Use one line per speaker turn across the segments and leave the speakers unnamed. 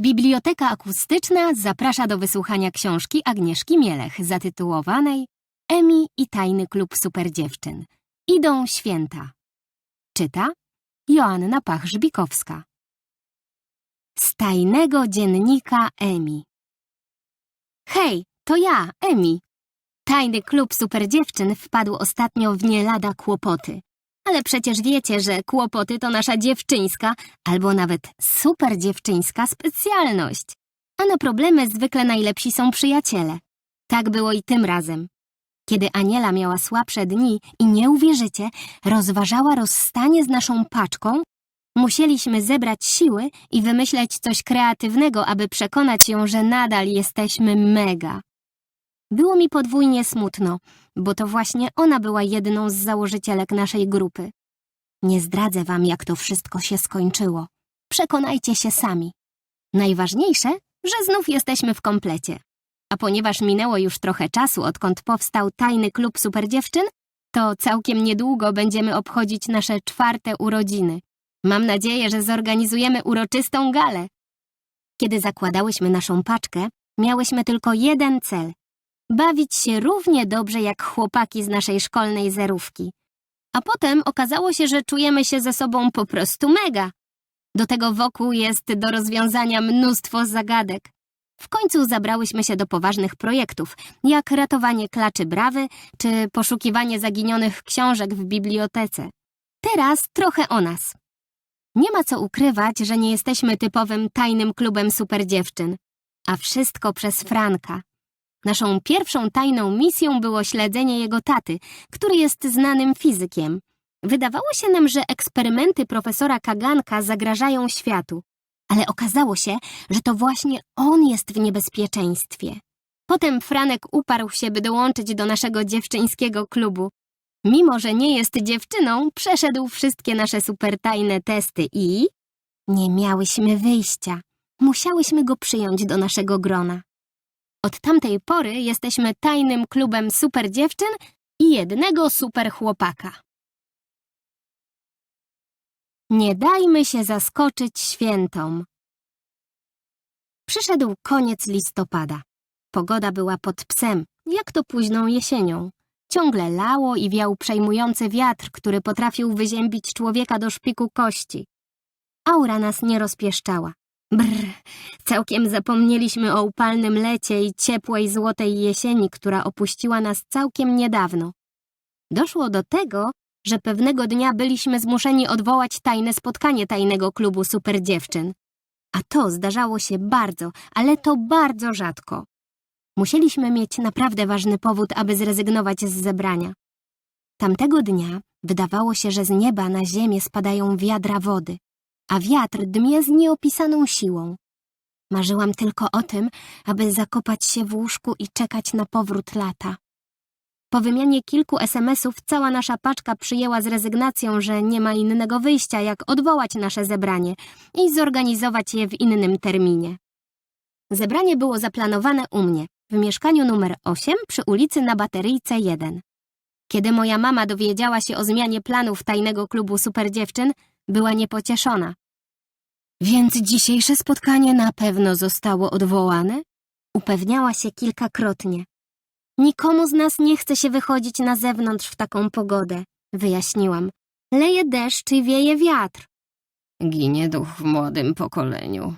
Biblioteka Akustyczna zaprasza do wysłuchania książki Agnieszki Mielech zatytułowanej Emi i tajny klub superdziewczyn. Idą święta. Czyta Joanna Pach-Żbikowska. Z tajnego dziennika Emi. Hej, to ja, Emi. Tajny klub superdziewczyn wpadł ostatnio w nie lada kłopoty. Ale przecież wiecie, że kłopoty to nasza dziewczyńska, albo nawet super dziewczyńska specjalność. A na problemy zwykle najlepsi są przyjaciele. Tak było i tym razem. Kiedy Aniela miała słabsze dni i nie uwierzycie, rozważała rozstanie z naszą paczką, musieliśmy zebrać siły i wymyśleć coś kreatywnego, aby przekonać ją, że nadal jesteśmy mega. Było mi podwójnie smutno, bo to właśnie ona była jedną z założycielek naszej grupy. Nie zdradzę wam, jak to wszystko się skończyło. Przekonajcie się sami. Najważniejsze, że znów jesteśmy w komplecie. A ponieważ minęło już trochę czasu, odkąd powstał tajny klub superdziewczyn, to całkiem niedługo będziemy obchodzić nasze czwarte urodziny. Mam nadzieję, że zorganizujemy uroczystą galę. Kiedy zakładałyśmy naszą paczkę, miałyśmy tylko jeden cel bawić się równie dobrze jak chłopaki z naszej szkolnej zerówki. A potem okazało się, że czujemy się ze sobą po prostu mega. Do tego wokół jest do rozwiązania mnóstwo zagadek. W końcu zabrałyśmy się do poważnych projektów, jak ratowanie klaczy brawy czy poszukiwanie zaginionych książek w bibliotece. Teraz trochę o nas. Nie ma co ukrywać, że nie jesteśmy typowym tajnym klubem superdziewczyn. A wszystko przez Franka. Naszą pierwszą tajną misją było śledzenie jego taty, który jest znanym fizykiem. Wydawało się nam, że eksperymenty profesora Kaganka zagrażają światu, ale okazało się, że to właśnie on jest w niebezpieczeństwie. Potem Franek uparł się, by dołączyć do naszego dziewczyńskiego klubu. Mimo, że nie jest dziewczyną, przeszedł wszystkie nasze supertajne testy i... Nie miałyśmy wyjścia. Musiałyśmy go przyjąć do naszego grona. Od tamtej pory jesteśmy tajnym klubem super dziewczyn i jednego super chłopaka. Nie dajmy się zaskoczyć świętom. Przyszedł koniec listopada. Pogoda była pod psem, jak to późną jesienią. Ciągle lało i wiał przejmujący wiatr, który potrafił wyziębić człowieka do szpiku kości. Aura nas nie rozpieszczała. Brr, całkiem zapomnieliśmy o upalnym lecie i ciepłej złotej jesieni, która opuściła nas całkiem niedawno. Doszło do tego, że pewnego dnia byliśmy zmuszeni odwołać tajne spotkanie tajnego klubu super dziewczyn. A to zdarzało się bardzo, ale to bardzo rzadko. Musieliśmy mieć naprawdę ważny powód, aby zrezygnować z zebrania. Tamtego dnia wydawało się, że z nieba na ziemię spadają wiadra wody a wiatr dmie z nieopisaną siłą. Marzyłam tylko o tym, aby zakopać się w łóżku i czekać na powrót lata. Po wymianie kilku SMS-ów cała nasza paczka przyjęła z rezygnacją, że nie ma innego wyjścia, jak odwołać nasze zebranie i zorganizować je w innym terminie. Zebranie było zaplanowane u mnie, w mieszkaniu numer 8 przy ulicy na Bateryjce 1. Kiedy moja mama dowiedziała się o zmianie planów tajnego klubu superdziewczyn, była niepocieszona. Więc dzisiejsze spotkanie na pewno zostało odwołane? Upewniała się kilkakrotnie. Nikomu z nas nie chce się wychodzić na zewnątrz w taką pogodę, wyjaśniłam. Leje deszcz i wieje wiatr.
Ginie duch w młodym pokoleniu.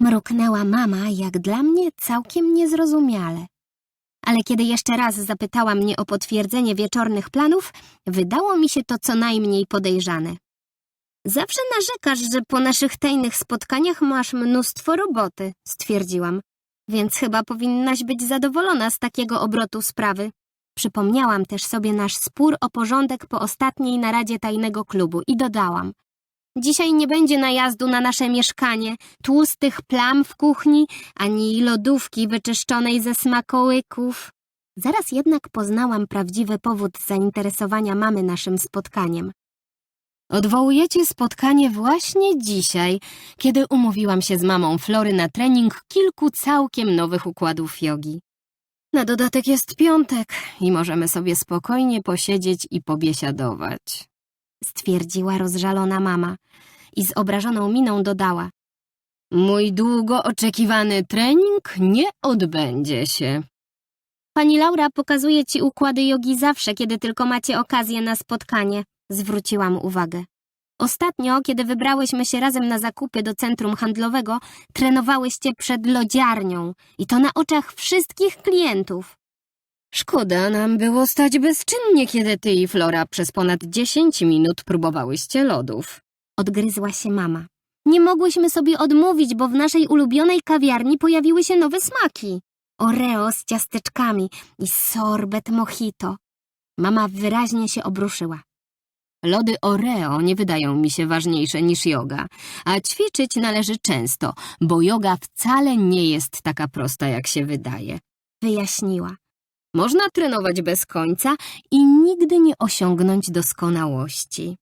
Mruknęła mama, jak dla mnie całkiem niezrozumiale. Ale kiedy jeszcze raz zapytała mnie o potwierdzenie wieczornych planów, wydało mi się to co najmniej podejrzane. Zawsze narzekasz, że po naszych tajnych spotkaniach masz mnóstwo roboty, stwierdziłam. Więc chyba powinnaś być zadowolona z takiego obrotu sprawy. Przypomniałam też sobie nasz spór o porządek po ostatniej naradzie tajnego klubu i dodałam. Dzisiaj nie będzie najazdu na nasze mieszkanie, tłustych plam w kuchni, ani lodówki wyczyszczonej ze smakołyków. Zaraz jednak poznałam prawdziwy powód zainteresowania mamy naszym spotkaniem.
Odwołujecie spotkanie właśnie dzisiaj, kiedy umówiłam się z mamą Flory na trening kilku całkiem nowych układów jogi. Na dodatek jest piątek i możemy sobie spokojnie posiedzieć i pobiesiadować.
Stwierdziła rozżalona mama i z obrażoną miną dodała.
Mój długo oczekiwany trening nie odbędzie się. Pani Laura pokazuje ci układy jogi zawsze, kiedy tylko macie okazję na spotkanie, zwróciłam uwagę. Ostatnio, kiedy wybrałyśmy się razem na zakupy do centrum handlowego, trenowałyście przed lodziarnią i to na oczach wszystkich klientów. Szkoda nam było stać bezczynnie, kiedy ty i Flora przez ponad 10 minut próbowałyście lodów. Odgryzła się mama. Nie mogłyśmy sobie odmówić, bo w naszej ulubionej kawiarni pojawiły się nowe smaki. Oreo z ciasteczkami i sorbet mojito. Mama wyraźnie się obruszyła. Lody Oreo nie wydają mi się ważniejsze niż yoga, a ćwiczyć należy często, bo yoga wcale nie jest taka prosta, jak się wydaje. Wyjaśniła. Można trenować bez końca i nigdy nie osiągnąć doskonałości.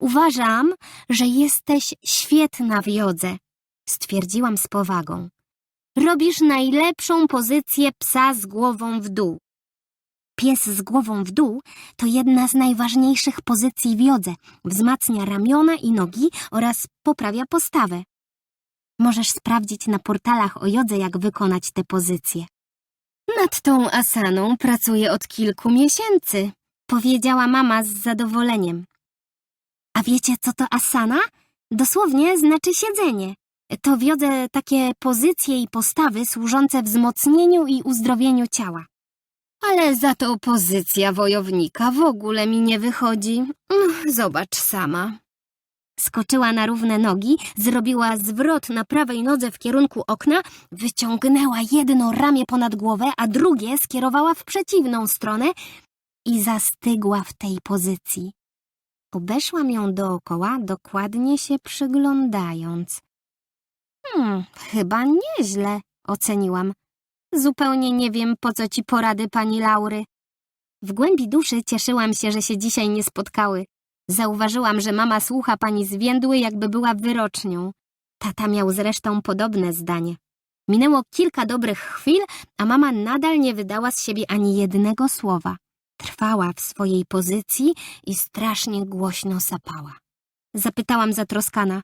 Uważam, że jesteś świetna w jodze, stwierdziłam z powagą. Robisz najlepszą pozycję psa z głową w dół. Pies z głową w dół to jedna z najważniejszych pozycji w jodze. Wzmacnia ramiona i nogi oraz poprawia postawę. Możesz sprawdzić na portalach o jodze, jak wykonać tę pozycję. Nad tą asaną pracuję od kilku miesięcy, powiedziała mama z zadowoleniem. A wiecie, co to asana? Dosłownie znaczy siedzenie. To w jodze takie pozycje i postawy służące wzmocnieniu i uzdrowieniu ciała. Ale za to pozycja wojownika w ogóle mi nie wychodzi. Ach, Zobacz sama. Skoczyła na równe nogi, zrobiła zwrot na prawej nodze w kierunku okna, wyciągnęła jedno ramię ponad głowę, a drugie skierowała w przeciwną stronę i zastygła w tej pozycji. Obeszłam ją dookoła, dokładnie się przyglądając. Hmm, chyba nieźle, oceniłam. Zupełnie nie wiem, po co ci porady pani Laury. W głębi duszy cieszyłam się, że się dzisiaj nie spotkały. Zauważyłam, że mama słucha pani zwiędły, jakby była wyrocznią. Tata miał zresztą podobne zdanie. Minęło kilka dobrych chwil, a mama nadal nie wydała z siebie ani jednego słowa. Trwała w swojej pozycji i strasznie głośno sapała. Zapytałam zatroskana.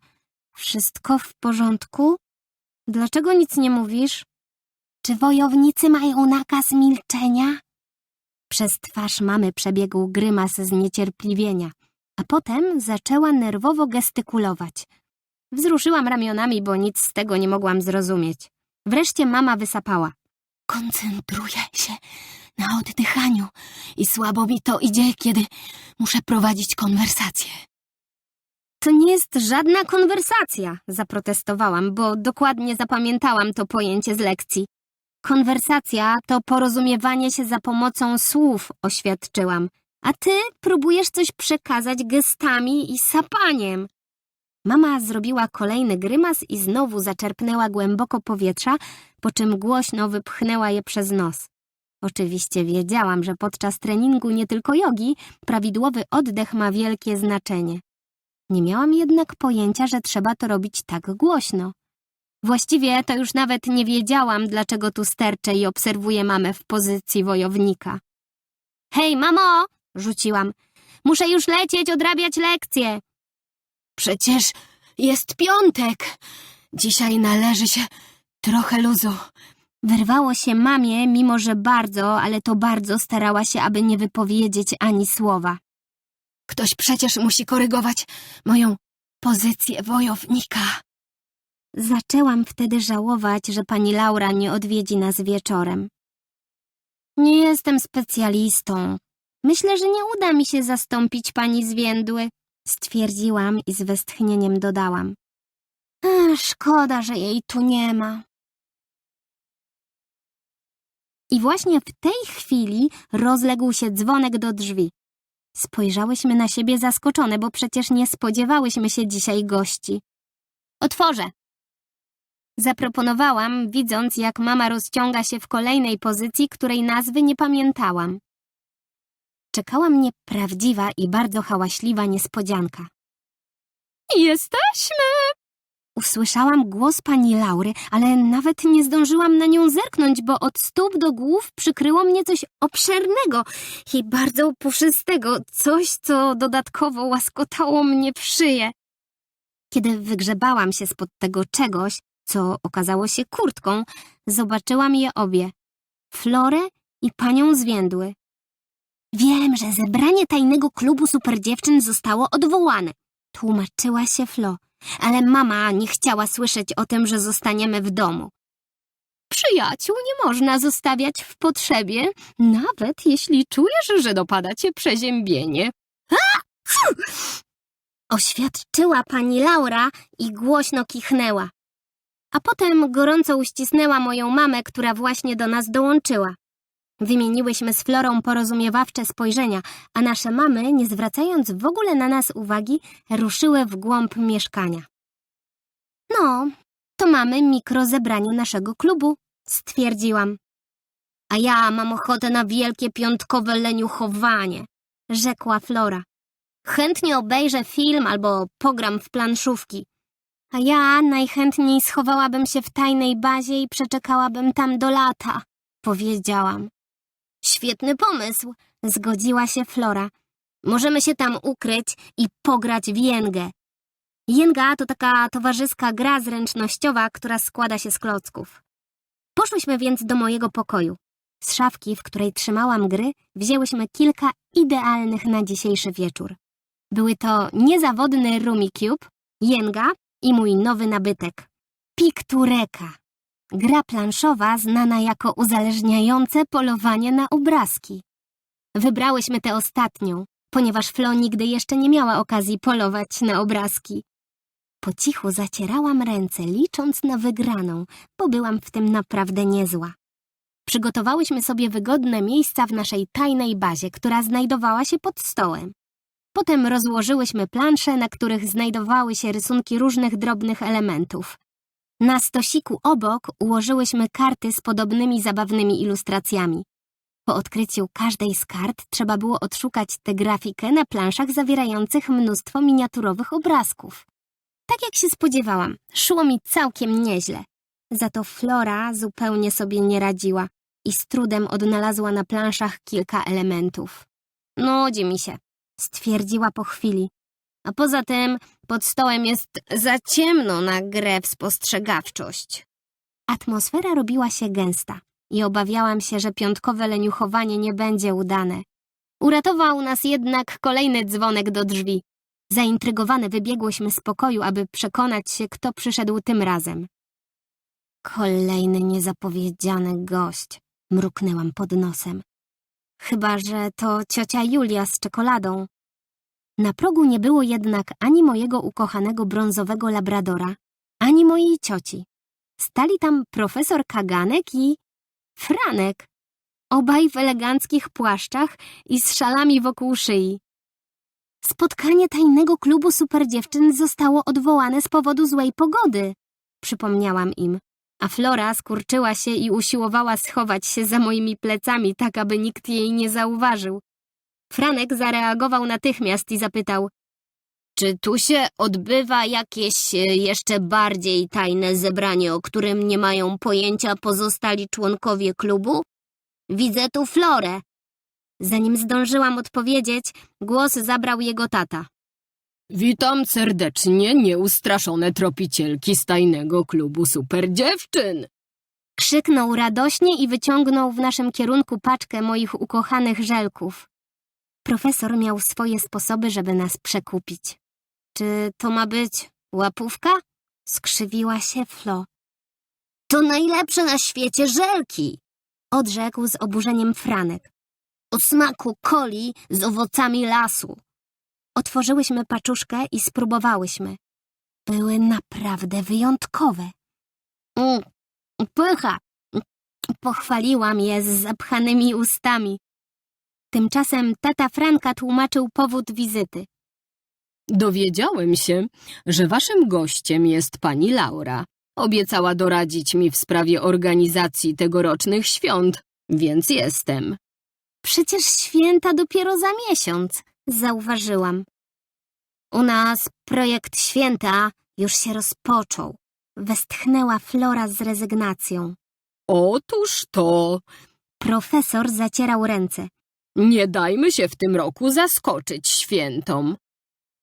Wszystko w porządku? Dlaczego nic nie mówisz? Czy wojownicy mają nakaz milczenia? Przez twarz mamy przebiegł grymas zniecierpliwienia, a potem zaczęła nerwowo gestykulować. Wzruszyłam ramionami, bo nic z tego nie mogłam zrozumieć. Wreszcie mama wysapała. Koncentruję się na oddychaniu i słabo mi to idzie, kiedy muszę prowadzić konwersację. To nie jest żadna konwersacja, zaprotestowałam, bo dokładnie zapamiętałam to pojęcie z lekcji. Konwersacja to porozumiewanie się za pomocą słów, oświadczyłam, a ty próbujesz coś przekazać gestami i sapaniem. Mama zrobiła kolejny grymas i znowu zaczerpnęła głęboko powietrza, po czym głośno wypchnęła je przez nos. Oczywiście wiedziałam, że podczas treningu nie tylko jogi prawidłowy oddech ma wielkie znaczenie. Nie miałam jednak pojęcia, że trzeba to robić tak głośno. Właściwie to już nawet nie wiedziałam, dlaczego tu sterczę i obserwuję mamę w pozycji wojownika. Hej, mamo! rzuciłam. Muszę już lecieć, odrabiać lekcje. Przecież jest piątek. Dzisiaj należy się trochę luzu. Wyrwało się mamie, mimo że bardzo, ale to bardzo starała się, aby nie wypowiedzieć ani słowa. Ktoś przecież musi korygować moją pozycję wojownika. Zaczęłam wtedy żałować, że pani Laura nie odwiedzi nas wieczorem. Nie jestem specjalistą. Myślę, że nie uda mi się zastąpić pani zwiędły, stwierdziłam i z westchnieniem dodałam. A, szkoda, że jej tu nie ma. I właśnie w tej chwili rozległ się dzwonek do drzwi. Spojrzałyśmy na siebie zaskoczone, bo przecież nie spodziewałyśmy się dzisiaj gości. Otworzę! Zaproponowałam, widząc, jak mama rozciąga się w kolejnej pozycji, której nazwy nie pamiętałam. Czekała mnie prawdziwa i bardzo hałaśliwa niespodzianka. Jesteśmy! Usłyszałam głos pani Laury, ale nawet nie zdążyłam na nią zerknąć, bo od stóp do głów przykryło mnie coś obszernego i bardzo puszystego, coś, co dodatkowo łaskotało mnie w szyję. Kiedy wygrzebałam się spod tego czegoś, co okazało się kurtką, zobaczyłam je obie. Florę i panią Zwiędły. Wiem, że zebranie tajnego klubu superdziewczyn zostało odwołane, tłumaczyła się Flo, ale mama nie chciała słyszeć o tym, że zostaniemy w domu. Przyjaciół nie można zostawiać w potrzebie, nawet jeśli czujesz, że dopada cię przeziębienie. Oświadczyła pani Laura i głośno kichnęła. A potem gorąco uścisnęła moją mamę, która właśnie do nas dołączyła. Wymieniłyśmy z Florą porozumiewawcze spojrzenia, a nasze mamy, nie zwracając w ogóle na nas uwagi, ruszyły w głąb mieszkania. No, to mamy mikrozebranie naszego klubu, stwierdziłam. A ja mam ochotę na wielkie piątkowe leniuchowanie, rzekła Flora. Chętnie obejrzę film albo pogram w planszówki. A ja najchętniej schowałabym się w tajnej bazie i przeczekałabym tam do lata, powiedziałam. Świetny pomysł, zgodziła się Flora. Możemy się tam ukryć i pograć w jęgę. Jęga to taka towarzyska gra zręcznościowa, która składa się z klocków. Poszłyśmy więc do mojego pokoju. Z szafki, w której trzymałam gry, wzięłyśmy kilka idealnych na dzisiejszy wieczór. Były to niezawodny Rumicube, Jenga i mój nowy nabytek – Piktureka. Gra planszowa znana jako uzależniające polowanie na obrazki. Wybrałyśmy tę ostatnią, ponieważ Flo nigdy jeszcze nie miała okazji polować na obrazki. Po cichu zacierałam ręce, licząc na wygraną, bo byłam w tym naprawdę niezła. Przygotowałyśmy sobie wygodne miejsca w naszej tajnej bazie, która znajdowała się pod stołem. Potem rozłożyłyśmy plansze, na których znajdowały się rysunki różnych drobnych elementów. Na stosiku obok ułożyłyśmy karty z podobnymi zabawnymi ilustracjami. Po odkryciu każdej z kart trzeba było odszukać tę grafikę na planszach zawierających mnóstwo miniaturowych obrazków. Tak jak się spodziewałam, szło mi całkiem nieźle. Za to Flora zupełnie sobie nie radziła i z trudem odnalazła na planszach kilka elementów. Nudzi mi się, stwierdziła po chwili. A poza tym pod stołem jest za ciemno na grę w spostrzegawczość. Atmosfera robiła się gęsta i obawiałam się, że piątkowe leniuchowanie nie będzie udane. Uratował nas jednak kolejny dzwonek do drzwi. Zaintrygowane wybiegłyśmy z pokoju, aby przekonać się, kto przyszedł tym razem. Kolejny niezapowiedziany gość, mruknęłam pod nosem. Chyba, że to ciocia Julia z czekoladą. Na progu nie było jednak ani mojego ukochanego brązowego labradora, ani mojej cioci. Stali tam profesor Kaganek i Franek, obaj w eleganckich płaszczach i z szalami wokół szyi. Spotkanie tajnego klubu superdziewczyn zostało odwołane z powodu złej pogody, przypomniałam im. A Flora skurczyła się i usiłowała schować się za moimi plecami, tak aby nikt jej nie zauważył. Franek zareagował natychmiast i zapytał Czy tu się odbywa jakieś e, jeszcze bardziej tajne zebranie, o którym nie mają pojęcia pozostali członkowie klubu? Widzę tu Florę. Zanim zdążyłam odpowiedzieć, głos zabrał jego tata.
Witam serdecznie, nieustraszone tropicielki z tajnego klubu super dziewczyn.
Krzyknął radośnie i wyciągnął w naszym kierunku paczkę moich ukochanych żelków. Profesor miał swoje sposoby, żeby nas przekupić. Czy to ma być łapówka? Skrzywiła się Flo.
To najlepsze na świecie żelki.
Odrzekł z oburzeniem Franek.
O smaku coli z owocami lasu.
Otworzyłyśmy paczuszkę i spróbowałyśmy. Były naprawdę wyjątkowe.
Mm, pycha.
Pochwaliłam je z zapchanymi ustami. Tymczasem tata Franka tłumaczył powód wizyty.
Dowiedziałem się, że waszym gościem jest pani Laura. Obiecała doradzić mi w sprawie organizacji tegorocznych świąt, więc jestem.
Przecież święta dopiero za miesiąc, zauważyłam. U nas projekt święta już się rozpoczął. Westchnęła Flora z rezygnacją.
Otóż to,
Profesor zacierał ręce.
nie dajmy się w tym roku zaskoczyć świętom.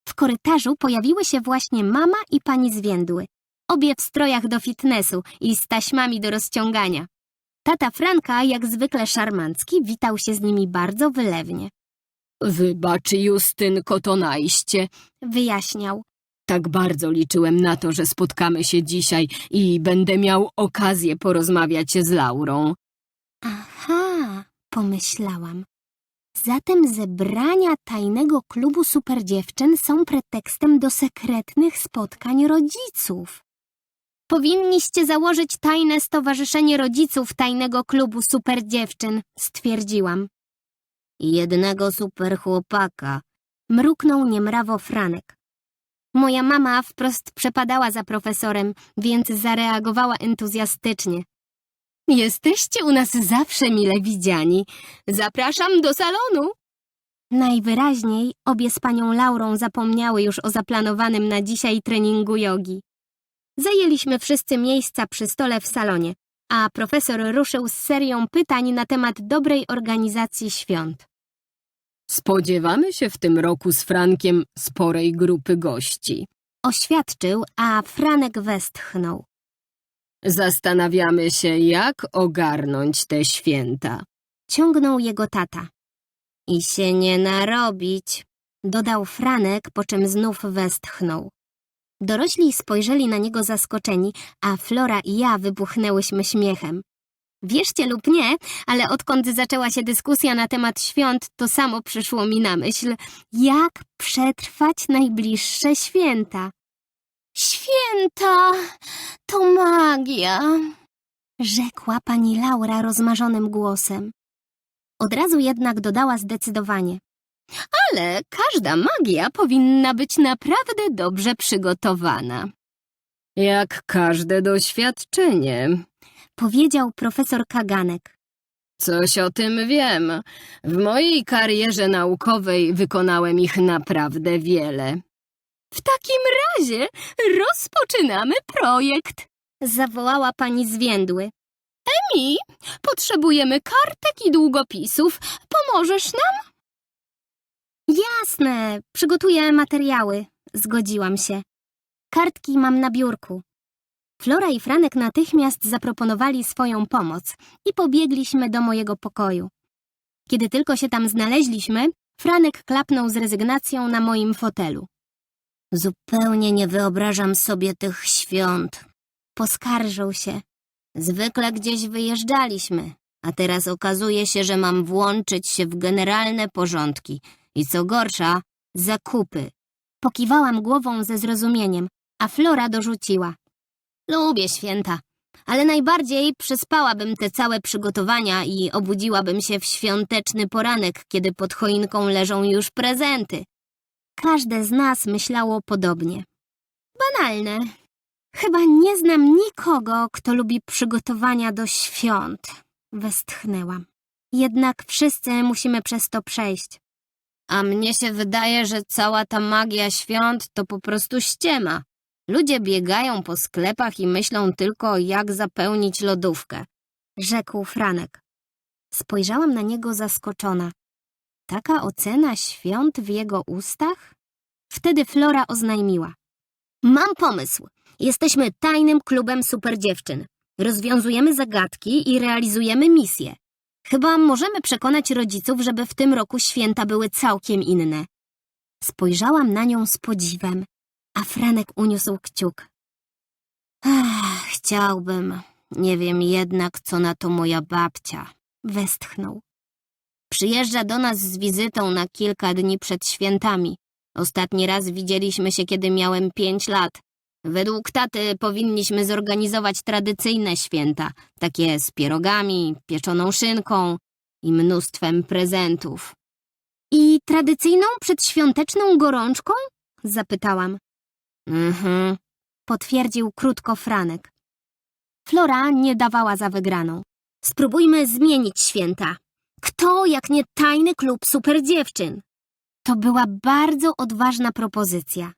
W korytarzu pojawiły się właśnie mama i pani Zwiędły.
obie w strojach do fitnessu i z taśmami do rozciągania. Tata Franka, jak zwykle szarmancki, witał się z nimi bardzo wylewnie.
Wybacz, Justynko, to najście.
Wyjaśniał.
Tak bardzo liczyłem na to, że spotkamy się dzisiaj i będę miał okazję porozmawiać z Laurą.
Aha, pomyślałam. Zatem zebrania tajnego klubu superdziewczyn są pretekstem do sekretnych spotkań rodziców. Powinniście założyć tajne stowarzyszenie rodziców tajnego klubu superdziewczyn, stwierdziłam. Jednego superchłopaka, mruknął niemrawo Franek. Moja mama wprost przepadała za profesorem, więc zareagowała entuzjastycznie.
Jesteście u nas zawsze mile widziani. Zapraszam do salonu.
Najwyraźniej obie z panią Laurą zapomniały już o zaplanowanym na dzisiaj treningu jogi. Zajęliśmy wszyscy miejsca przy stole w salonie, a profesor ruszył z serią pytań na temat dobrej organizacji świąt.
Spodziewamy się w tym roku z Frankiem sporej grupy gości.
Oświadczył, a Franek westchnął.
Zastanawiamy się, jak ogarnąć te święta.
Ciągnął jego tata. I się nie narobić, dodał Franek, po czym znów westchnął. Dorośli spojrzeli na niego zaskoczeni, a Flora i ja wybuchnęłyśmy śmiechem. Wierzcie lub nie, ale odkąd zaczęła się dyskusja na temat świąt, to samo przyszło mi na myśl, jak przetrwać najbliższe święta. Święta to magia, rzekła pani Laura rozmarzonym głosem. Od razu jednak dodała zdecydowanie.
Ale każda magia powinna być naprawdę dobrze przygotowana.
Jak każde doświadczenie.
Powiedział profesor Kaganek.
Coś o tym wiem. W mojej karierze naukowej wykonałem ich naprawdę wiele.
W takim razie rozpoczynamy projekt.
Zawołała pani zwiędły.
Mi potrzebujemy kartek i długopisów. Pomożesz nam?
Jasne, przygotuję materiały. Zgodziłam się. Kartki mam na biurku. Flora i Franek natychmiast zaproponowali swoją pomoc i pobiegliśmy do mojego pokoju. Kiedy tylko się tam znaleźliśmy, Franek klapnął z rezygnacją na moim fotelu. Zupełnie nie wyobrażam sobie tych świąt. Poskarżył się. Zwykle gdzieś wyjeżdżaliśmy, a teraz okazuje się, że mam włączyć się w generalne porządki i co gorsza, zakupy. Pokiwałam głową ze zrozumieniem, a Flora dorzuciła. Lubię święta, ale najbardziej przespałabym te całe przygotowania i obudziłabym się w świąteczny poranek, kiedy pod choinką leżą już prezenty. Każde z nas myślało podobnie. Banalne. Chyba nie znam nikogo, kto lubi przygotowania do świąt. Westchnęłam. Jednak wszyscy musimy przez to przejść. A mnie się wydaje, że cała ta magia świąt to po prostu ściema. Ludzie biegają po sklepach i myślą tylko, jak zapełnić lodówkę. Rzekł Franek. Spojrzałam na niego zaskoczona. Taka ocena świąt w jego ustach? Wtedy Flora oznajmiła. Mam pomysł. Jesteśmy tajnym klubem superdziewczyn. Rozwiązujemy zagadki i realizujemy misje. Chyba możemy przekonać rodziców, żeby w tym roku święta były całkiem inne. Spojrzałam na nią z podziwem, a Franek uniósł kciuk. Ach, chciałbym. Nie wiem jednak, co na to moja babcia. Westchnął. Przyjeżdża do nas z wizytą na kilka dni przed świętami. Ostatni raz widzieliśmy się, kiedy miałem pięć lat. Według taty powinniśmy zorganizować tradycyjne święta, takie z pierogami, pieczoną szynką i mnóstwem prezentów. I tradycyjną przedświąteczną gorączką? Zapytałam. Mhm, potwierdził krótko Franek. Flora nie dawała za wygraną. Spróbujmy zmienić święta. Kto jak nie tajny klub superdziewczyn? To była bardzo odważna propozycja.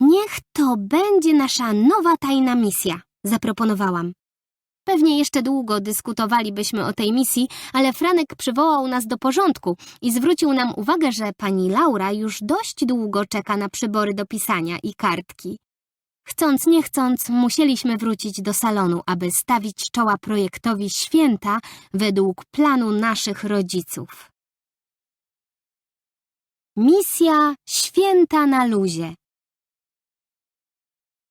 Niech to będzie nasza nowa tajna misja, zaproponowałam. Pewnie jeszcze długo dyskutowalibyśmy o tej misji, ale Franek przywołał nas do porządku i zwrócił nam uwagę, że pani Laura już dość długo czeka na przybory do pisania i kartki. Chcąc nie chcąc, musieliśmy wrócić do salonu, aby stawić czoła projektowi święta według planu naszych rodziców. Misja Święta na luzie.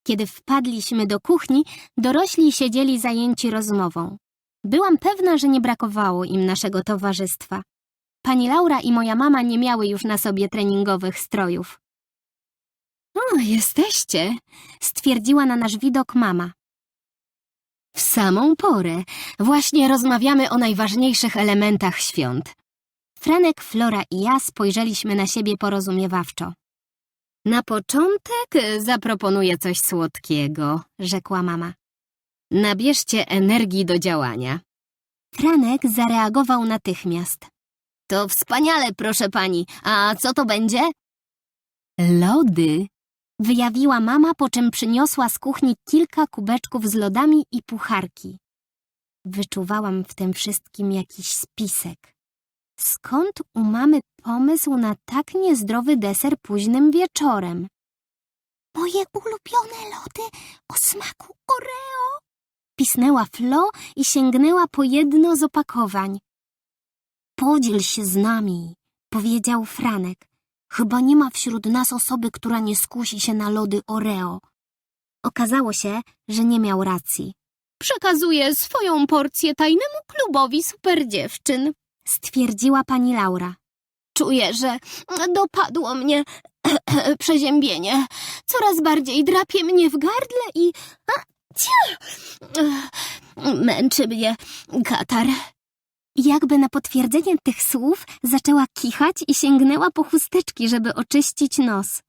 Kiedy wpadliśmy do kuchni, dorośli siedzieli zajęci rozmową. Byłam pewna, że nie brakowało im naszego towarzystwa. Pani Laura i moja mama nie miały już na sobie treningowych strojów.
O, jesteście.
Stwierdziła na nasz widok mama.
W samą porę. Właśnie rozmawiamy o najważniejszych elementach świąt.
Franek, Flora i ja spojrzeliśmy na siebie porozumiewawczo.
Na początek e, zaproponuję coś słodkiego.
Rzekła mama.
Nabierzcie energii do działania.
Franek zareagował natychmiast.
To wspaniale, proszę pani. A co to będzie? Lody.
Wyjawiła mama, po czym przyniosła z kuchni kilka kubeczków z lodami i pucharki. Wyczuwałam w tym wszystkim jakiś spisek. Skąd u mamy pomysł na tak niezdrowy deser późnym wieczorem? Moje ulubione lody o smaku Oreo! Pisnęła Flo i sięgnęła po jedno z opakowań. Podziel się z nami, powiedział Franek. Chyba nie ma wśród nas osoby, która nie skusi się na lody Oreo. Okazało się, że nie miał racji.
Przekazuję swoją porcję tajnemu klubowi superdziewczyn.
Stwierdziła pani Laura.
Czuję, że dopadło mnie przeziębienie. Coraz bardziej drapie mnie w gardle i... A! Męczy mnie katar.
Jakby na potwierdzenie tych słów zaczęła kichać i sięgnęła po chusteczki, żeby oczyścić nos.